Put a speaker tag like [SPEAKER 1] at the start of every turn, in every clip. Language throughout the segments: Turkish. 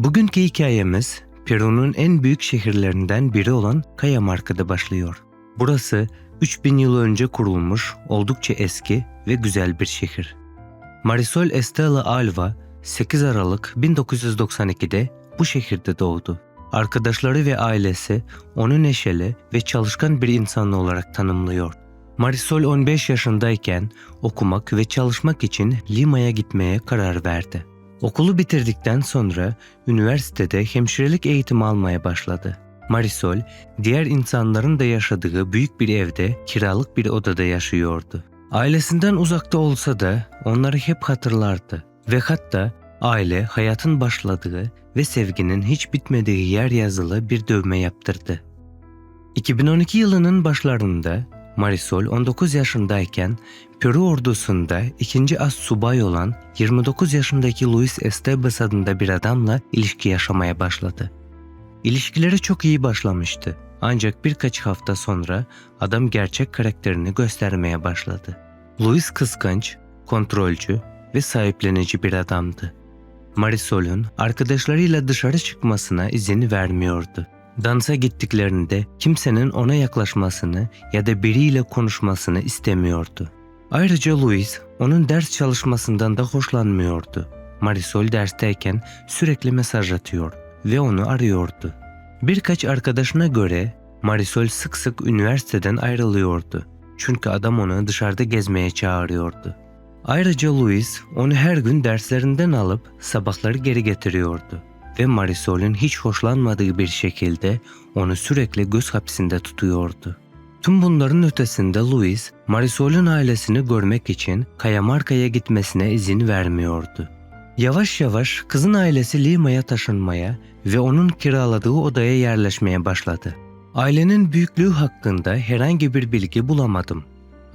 [SPEAKER 1] Bugünkü hikayemiz Peru'nun en büyük şehirlerinden biri olan Cajamarca'da başlıyor. Burası 3000 yıl önce kurulmuş oldukça eski ve güzel bir şehir. Marisol Estela Alva 8 Aralık 1992'de bu şehirde doğdu. Arkadaşları ve ailesi onu neşeli ve çalışkan bir insan olarak tanımlıyor. Marisol 15 yaşındayken okumak ve çalışmak için Lima'ya gitmeye karar verdi. Okulu bitirdikten sonra üniversitede hemşirelik eğitimi almaya başladı. Marisol, diğer insanların da yaşadığı büyük bir evde kiralık bir odada yaşıyordu. Ailesinden uzakta olsa da onları hep hatırlardı ve hatta aile hayatın başladığı ve sevginin hiç bitmediği yer yazılı bir dövme yaptırdı. 2012 yılının başlarında Marisol 19 yaşındayken Peru ordusunda ikinci as subay olan 29 yaşındaki Luis Estebes adında bir adamla ilişki yaşamaya başladı. İlişkileri çok iyi başlamıştı. Ancak birkaç hafta sonra adam gerçek karakterini göstermeye başladı. Luis kıskanç, kontrolcü ve sahiplenici bir adamdı. Marisol'un arkadaşlarıyla dışarı çıkmasına izin vermiyordu. Dansa gittiklerinde kimsenin ona yaklaşmasını ya da biriyle konuşmasını istemiyordu. Ayrıca Louis onun ders çalışmasından da hoşlanmıyordu. Marisol dersteyken sürekli mesaj atıyor ve onu arıyordu. Birkaç arkadaşına göre Marisol sık sık üniversiteden ayrılıyordu. Çünkü adam onu dışarıda gezmeye çağırıyordu. Ayrıca Louis onu her gün derslerinden alıp sabahları geri getiriyordu ve Marisol'ün hiç hoşlanmadığı bir şekilde onu sürekli göz hapsinde tutuyordu. Tüm bunların ötesinde Louis, Marisol'ün ailesini görmek için Cajamarca'ya gitmesine izin vermiyordu. Yavaş yavaş kızın ailesi Lima'ya taşınmaya ve onun kiraladığı odaya yerleşmeye başladı. Ailenin büyüklüğü hakkında herhangi bir bilgi bulamadım.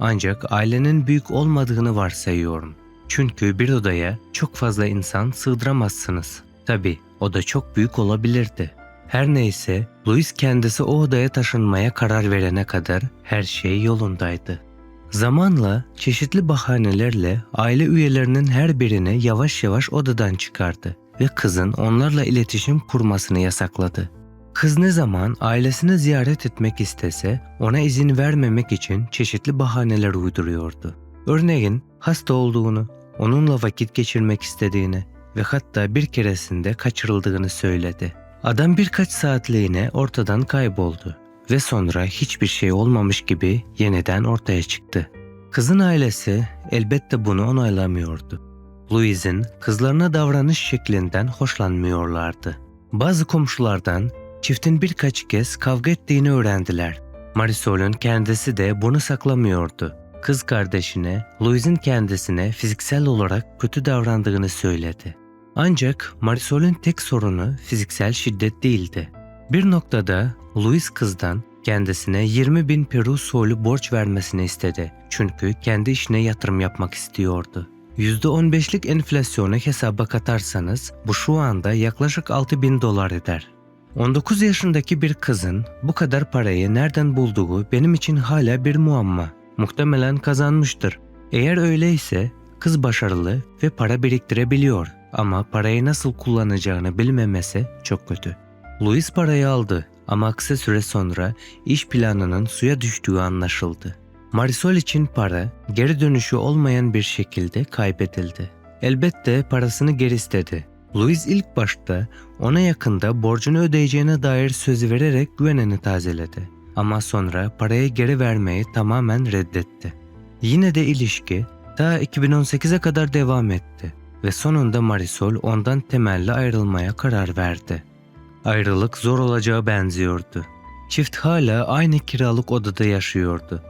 [SPEAKER 1] Ancak ailenin büyük olmadığını varsayıyorum. Çünkü bir odaya çok fazla insan sığdıramazsınız. Tabi o da çok büyük olabilirdi. Her neyse Louis kendisi o odaya taşınmaya karar verene kadar her şey yolundaydı. Zamanla çeşitli bahanelerle aile üyelerinin her birini yavaş yavaş odadan çıkardı ve kızın onlarla iletişim kurmasını yasakladı. Kız ne zaman ailesini ziyaret etmek istese ona izin vermemek için çeşitli bahaneler uyduruyordu. Örneğin hasta olduğunu, onunla vakit geçirmek istediğini ve hatta bir keresinde kaçırıldığını söyledi. Adam birkaç saatliğine ortadan kayboldu ve sonra hiçbir şey olmamış gibi yeniden ortaya çıktı. Kızın ailesi elbette bunu onaylamıyordu. Louise'in kızlarına davranış şeklinden hoşlanmıyorlardı. Bazı komşulardan çiftin birkaç kez kavga ettiğini öğrendiler. Marisol'ün kendisi de bunu saklamıyordu. Kız kardeşine, Louise'in kendisine fiziksel olarak kötü davrandığını söyledi. Ancak Marisol'ün tek sorunu fiziksel şiddet değildi. Bir noktada Louis kızdan kendisine 20 bin Peru solü borç vermesini istedi. Çünkü kendi işine yatırım yapmak istiyordu. %15'lik enflasyonu hesaba katarsanız bu şu anda yaklaşık 6 bin dolar eder. 19 yaşındaki bir kızın bu kadar parayı nereden bulduğu benim için hala bir muamma. Muhtemelen kazanmıştır. Eğer öyleyse kız başarılı ve para biriktirebiliyor ama parayı nasıl kullanacağını bilmemesi çok kötü. Louis parayı aldı ama kısa süre sonra iş planının suya düştüğü anlaşıldı. Marisol için para geri dönüşü olmayan bir şekilde kaybedildi. Elbette parasını geri istedi. Louis ilk başta ona yakında borcunu ödeyeceğine dair söz vererek güvenini tazeledi. Ama sonra parayı geri vermeyi tamamen reddetti. Yine de ilişki ta 2018'e kadar devam etti ve sonunda Marisol ondan temelli ayrılmaya karar verdi. Ayrılık zor olacağı benziyordu. Çift hala aynı kiralık odada yaşıyordu.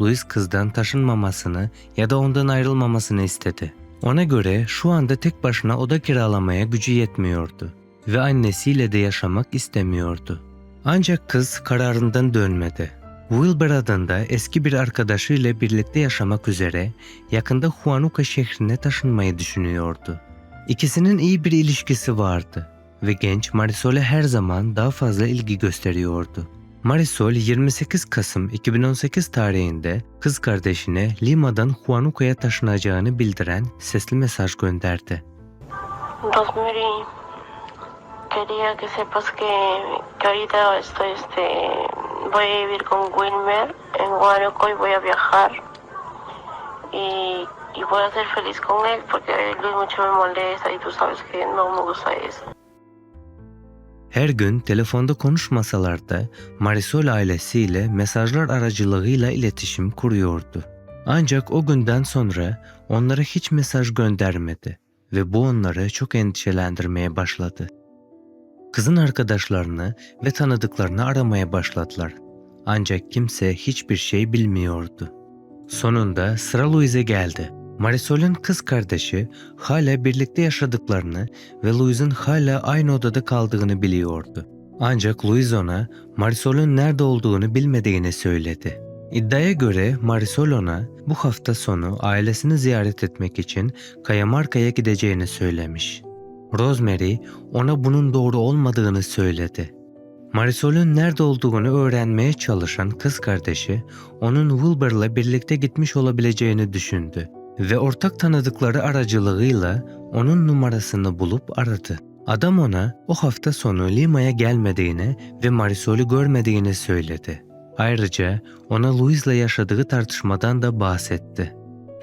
[SPEAKER 1] Louis kızdan taşınmamasını ya da ondan ayrılmamasını istedi. Ona göre şu anda tek başına oda kiralamaya gücü yetmiyordu ve annesiyle de yaşamak istemiyordu. Ancak kız kararından dönmedi. Wilber adında eski bir arkadaşıyla birlikte yaşamak üzere yakında Huanuca şehrine taşınmayı düşünüyordu. İkisinin iyi bir ilişkisi vardı ve genç Marisol'e her zaman daha fazla ilgi gösteriyordu. Marisol 28 Kasım 2018 tarihinde kız kardeşine Lima'dan Huanuca'ya taşınacağını bildiren sesli mesaj gönderdi.
[SPEAKER 2] Rosemary, quería que sepas que, que ahorita estoy, este, voy a vivir con Wilmer en Huánuco y voy a viajar y, y voy a ser feliz con él porque Luis mucho me molesta y tú sabes que no me gusta eso.
[SPEAKER 1] Her gün telefonda konuşmasalar da Marisol ailesiyle mesajlar aracılığıyla iletişim kuruyordu. Ancak o günden sonra onlara hiç mesaj göndermedi ve bu onları çok endişelendirmeye başladı. Kızın arkadaşlarını ve tanıdıklarını aramaya başladılar. Ancak kimse hiçbir şey bilmiyordu. Sonunda sıra Louise'e geldi. Marisol'ün kız kardeşi hala birlikte yaşadıklarını ve Louise'un hala aynı odada kaldığını biliyordu. Ancak Louise ona Marisol'ün nerede olduğunu bilmediğini söyledi. İddiaya göre Marisol ona bu hafta sonu ailesini ziyaret etmek için Kayamarka'ya gideceğini söylemiş. Rosemary ona bunun doğru olmadığını söyledi. Marisol'ün nerede olduğunu öğrenmeye çalışan kız kardeşi onun Wilbur'la birlikte gitmiş olabileceğini düşündü ve ortak tanıdıkları aracılığıyla onun numarasını bulup aradı. Adam ona o hafta sonu Lima'ya gelmediğini ve Marisol'ü görmediğini söyledi. Ayrıca ona Louise'la yaşadığı tartışmadan da bahsetti.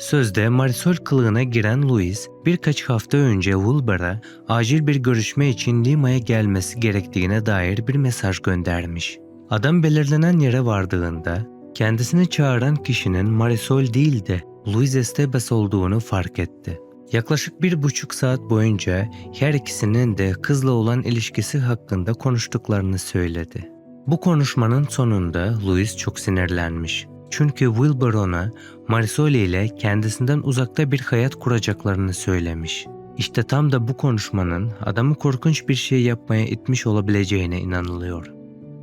[SPEAKER 1] Sözde Marisol kılığına giren Louise birkaç hafta önce Wilbur'a acil bir görüşme için Lima'ya gelmesi gerektiğine dair bir mesaj göndermiş. Adam belirlenen yere vardığında kendisini çağıran kişinin Marisol değil de Louise Estebes olduğunu fark etti. Yaklaşık bir buçuk saat boyunca her ikisinin de kızla olan ilişkisi hakkında konuştuklarını söyledi. Bu konuşmanın sonunda Louise çok sinirlenmiş. Çünkü Wilbur ona Marisol ile kendisinden uzakta bir hayat kuracaklarını söylemiş. İşte tam da bu konuşmanın adamı korkunç bir şey yapmaya itmiş olabileceğine inanılıyor.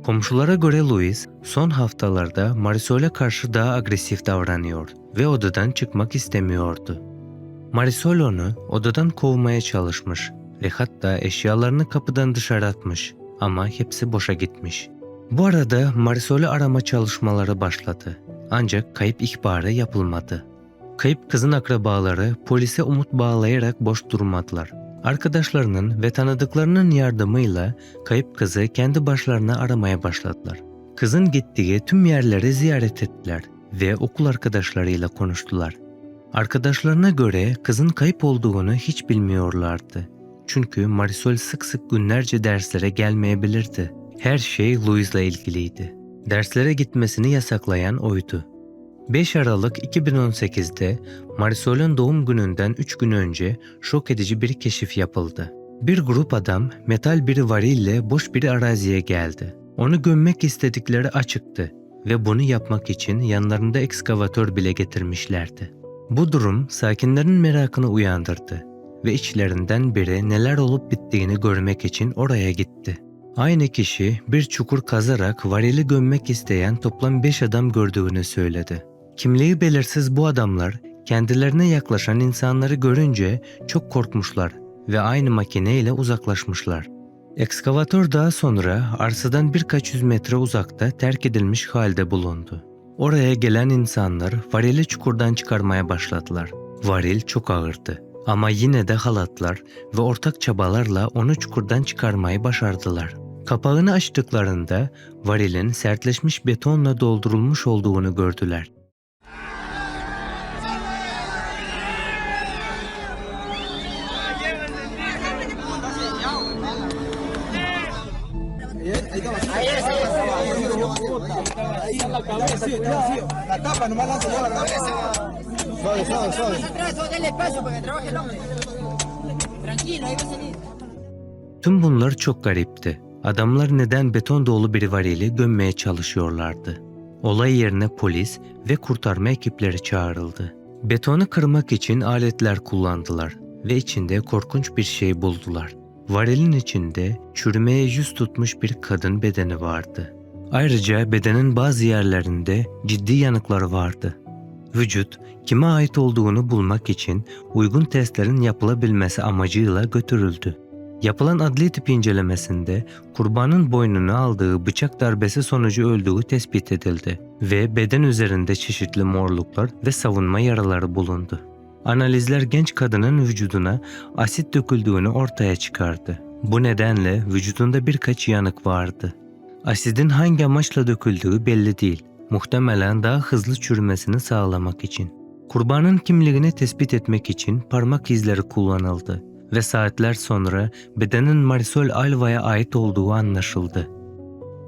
[SPEAKER 1] Komşulara göre Louis son haftalarda Marisol'e karşı daha agresif davranıyor ve odadan çıkmak istemiyordu. Marisol onu odadan kovmaya çalışmış ve hatta eşyalarını kapıdan dışarı atmış ama hepsi boşa gitmiş. Bu arada Marisol'ü arama çalışmaları başladı ancak kayıp ihbarı yapılmadı. Kayıp kızın akrabaları polise umut bağlayarak boş durmadılar. Arkadaşlarının ve tanıdıklarının yardımıyla kayıp kızı kendi başlarına aramaya başladılar. Kızın gittiği tüm yerleri ziyaret ettiler ve okul arkadaşlarıyla konuştular. Arkadaşlarına göre kızın kayıp olduğunu hiç bilmiyorlardı. Çünkü Marisol sık sık günlerce derslere gelmeyebilirdi. Her şey Louise'la ilgiliydi. Derslere gitmesini yasaklayan oydu. 5 Aralık 2018'de Marisol'ün doğum gününden 3 gün önce şok edici bir keşif yapıldı. Bir grup adam metal bir varille boş bir araziye geldi. Onu gömmek istedikleri açıktı ve bunu yapmak için yanlarında ekskavatör bile getirmişlerdi. Bu durum sakinlerin merakını uyandırdı ve içlerinden biri neler olup bittiğini görmek için oraya gitti. Aynı kişi bir çukur kazarak varili gömmek isteyen toplam 5 adam gördüğünü söyledi. Kimliği belirsiz bu adamlar kendilerine yaklaşan insanları görünce çok korkmuşlar ve aynı makineyle uzaklaşmışlar. Ekskavatör daha sonra arsadan birkaç yüz metre uzakta terk edilmiş halde bulundu. Oraya gelen insanlar varili çukurdan çıkarmaya başladılar. Varil çok ağırdı ama yine de halatlar ve ortak çabalarla onu çukurdan çıkarmayı başardılar. Kapağını açtıklarında varilin sertleşmiş betonla doldurulmuş olduğunu gördüler. Tüm bunlar çok garipti. Adamlar neden beton dolu bir varili gömmeye çalışıyorlardı? Olay yerine polis ve kurtarma ekipleri çağrıldı. Betonu kırmak için aletler kullandılar ve içinde korkunç bir şey buldular. Varilin içinde çürümeye yüz tutmuş bir kadın bedeni vardı. Ayrıca bedenin bazı yerlerinde ciddi yanıklar vardı. Vücut kime ait olduğunu bulmak için uygun testlerin yapılabilmesi amacıyla götürüldü. Yapılan adli tıp incelemesinde kurbanın boynunu aldığı bıçak darbesi sonucu öldüğü tespit edildi ve beden üzerinde çeşitli morluklar ve savunma yaraları bulundu. Analizler genç kadının vücuduna asit döküldüğünü ortaya çıkardı Bu nedenle vücudunda birkaç yanık vardı. Asidin hangi amaçla döküldüğü belli değil. Muhtemelen daha hızlı çürümesini sağlamak için. Kurbanın kimliğini tespit etmek için parmak izleri kullanıldı ve saatler sonra bedenin Marisol Alva'ya ait olduğu anlaşıldı.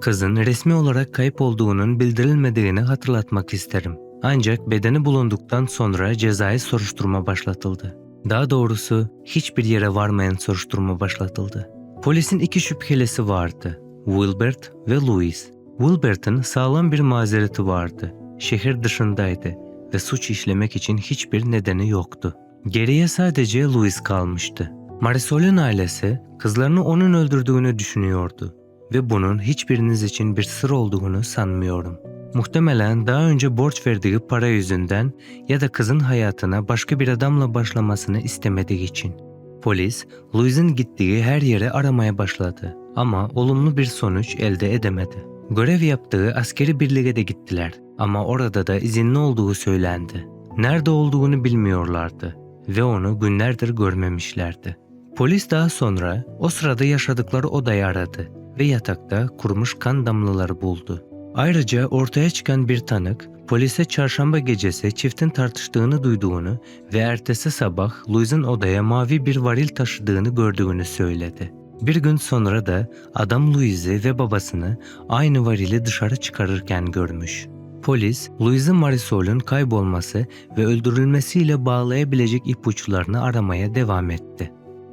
[SPEAKER 1] Kızın resmi olarak kayıp olduğunun bildirilmediğini hatırlatmak isterim. Ancak bedeni bulunduktan sonra cezai soruşturma başlatıldı. Daha doğrusu hiçbir yere varmayan soruşturma başlatıldı. Polisin iki şüphelisi vardı. Wilbert ve Louis. Wilbert'ın sağlam bir mazereti vardı. Şehir dışındaydı ve suç işlemek için hiçbir nedeni yoktu. Geriye sadece Louis kalmıştı. Marisol'ün ailesi kızlarını onun öldürdüğünü düşünüyordu ve bunun hiçbiriniz için bir sır olduğunu sanmıyorum. Muhtemelen daha önce borç verdiği para yüzünden ya da kızın hayatına başka bir adamla başlamasını istemediği için. Polis, Louis'in gittiği her yere aramaya başladı ama olumlu bir sonuç elde edemedi. Görev yaptığı askeri birliğe de gittiler ama orada da izinli olduğu söylendi. Nerede olduğunu bilmiyorlardı ve onu günlerdir görmemişlerdi. Polis daha sonra o sırada yaşadıkları odayı aradı ve yatakta kurumuş kan damlaları buldu. Ayrıca ortaya çıkan bir tanık polise çarşamba gecesi çiftin tartıştığını duyduğunu ve ertesi sabah Louis'in odaya mavi bir varil taşıdığını gördüğünü söyledi. Bir gün sonra da adam Louis'i ve babasını aynı varili dışarı çıkarırken görmüş. Polis, Louis'in Marisol'ün kaybolması ve öldürülmesiyle bağlayabilecek ipuçlarını aramaya devam etti.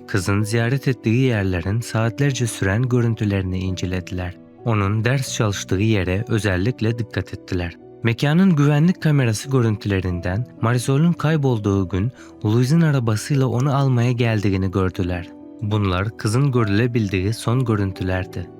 [SPEAKER 1] Kızın ziyaret ettiği yerlerin saatlerce süren görüntülerini incelediler. Onun ders çalıştığı yere özellikle dikkat ettiler. Mekanın güvenlik kamerası görüntülerinden Marisol'ün kaybolduğu gün Louis'in arabasıyla onu almaya geldiğini gördüler. Bunlar kızın görülebildiği son görüntülerdi.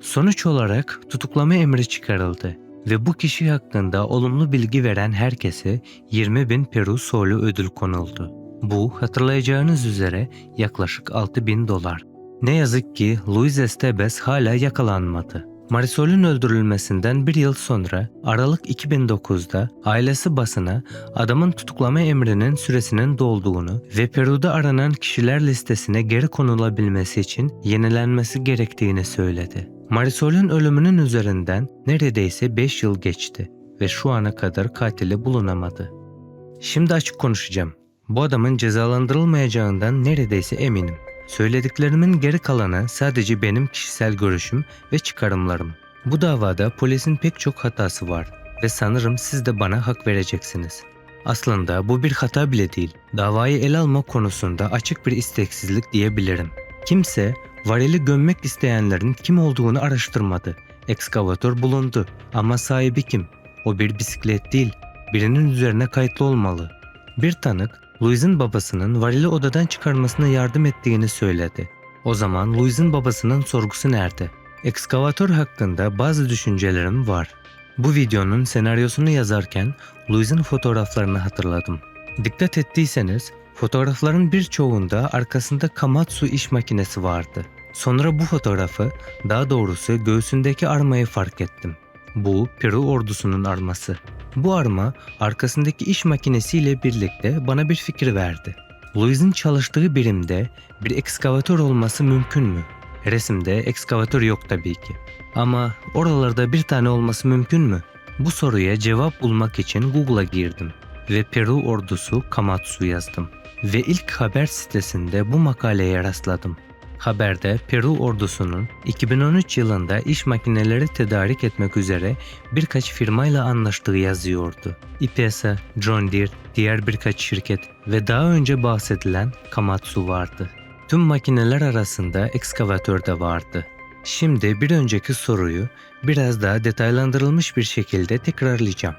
[SPEAKER 1] Sonuç olarak tutuklama emri çıkarıldı ve bu kişi hakkında olumlu bilgi veren herkese 20 bin Peru solu ödül konuldu. Bu hatırlayacağınız üzere yaklaşık 6 bin dolar. Ne yazık ki Luis Estebes hala yakalanmadı. Marisol'ün öldürülmesinden bir yıl sonra Aralık 2009'da ailesi basına adamın tutuklama emrinin süresinin dolduğunu ve Peru'da aranan kişiler listesine geri konulabilmesi için yenilenmesi gerektiğini söyledi. Marisol'ün ölümünün üzerinden neredeyse 5 yıl geçti ve şu ana kadar katili bulunamadı. Şimdi açık konuşacağım. Bu adamın cezalandırılmayacağından neredeyse eminim. Söylediklerimin geri kalanı sadece benim kişisel görüşüm ve çıkarımlarım. Bu davada polisin pek çok hatası var ve sanırım siz de bana hak vereceksiniz. Aslında bu bir hata bile değil. Davayı ele alma konusunda açık bir isteksizlik diyebilirim. Kimse varili gömmek isteyenlerin kim olduğunu araştırmadı. Ekskavatör bulundu ama sahibi kim? O bir bisiklet değil, birinin üzerine kayıtlı olmalı. Bir tanık Louis'in babasının varili odadan çıkarmasına yardım ettiğini söyledi. O zaman Louis'in babasının sorgusu nerede? Ekskavatör hakkında bazı düşüncelerim var. Bu videonun senaryosunu yazarken Louis'in fotoğraflarını hatırladım. Dikkat ettiyseniz fotoğrafların birçoğunda arkasında Kamatsu iş makinesi vardı. Sonra bu fotoğrafı, daha doğrusu göğsündeki armayı fark ettim. Bu Peru ordusunun arması. Bu arma arkasındaki iş makinesiyle birlikte bana bir fikir verdi. Louis'in çalıştığı birimde bir ekskavatör olması mümkün mü? Resimde ekskavatör yok tabii ki. Ama oralarda bir tane olması mümkün mü? Bu soruya cevap bulmak için Google'a girdim ve Peru ordusu Kamatsu yazdım. Ve ilk haber sitesinde bu makaleye rastladım. Haberde Peru ordusunun 2013 yılında iş makineleri tedarik etmek üzere birkaç firmayla anlaştığı yazıyordu. IPESA, John Deere, diğer birkaç şirket ve daha önce bahsedilen Kamatsu vardı. Tüm makineler arasında ekskavatör de vardı. Şimdi bir önceki soruyu biraz daha detaylandırılmış bir şekilde tekrarlayacağım.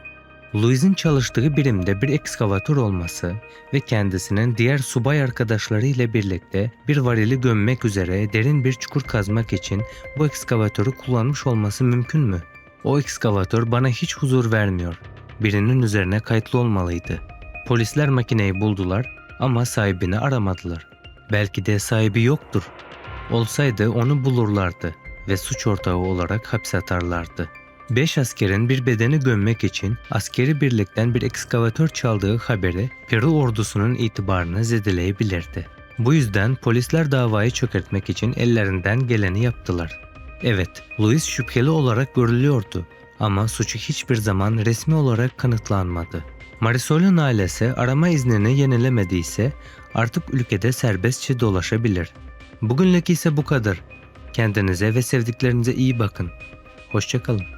[SPEAKER 1] Louis'in çalıştığı birimde bir ekskavatör olması ve kendisinin diğer subay arkadaşları ile birlikte bir varili gömmek üzere derin bir çukur kazmak için bu ekskavatörü kullanmış olması mümkün mü? O ekskavatör bana hiç huzur vermiyor. Birinin üzerine kayıtlı olmalıydı. Polisler makineyi buldular ama sahibini aramadılar. Belki de sahibi yoktur. Olsaydı onu bulurlardı ve suç ortağı olarak hapse atarlardı. Beş askerin bir bedeni gömmek için askeri birlikten bir ekskavatör çaldığı haberi Peru ordusunun itibarını zedeleyebilirdi. Bu yüzden polisler davayı çökertmek için ellerinden geleni yaptılar. Evet, Louis şüpheli olarak görülüyordu ama suçu hiçbir zaman resmi olarak kanıtlanmadı. Marisol'un ailesi arama iznini yenilemediyse artık ülkede serbestçe dolaşabilir. Bugünlük ise bu kadar. Kendinize ve sevdiklerinize iyi bakın. Hoşçakalın.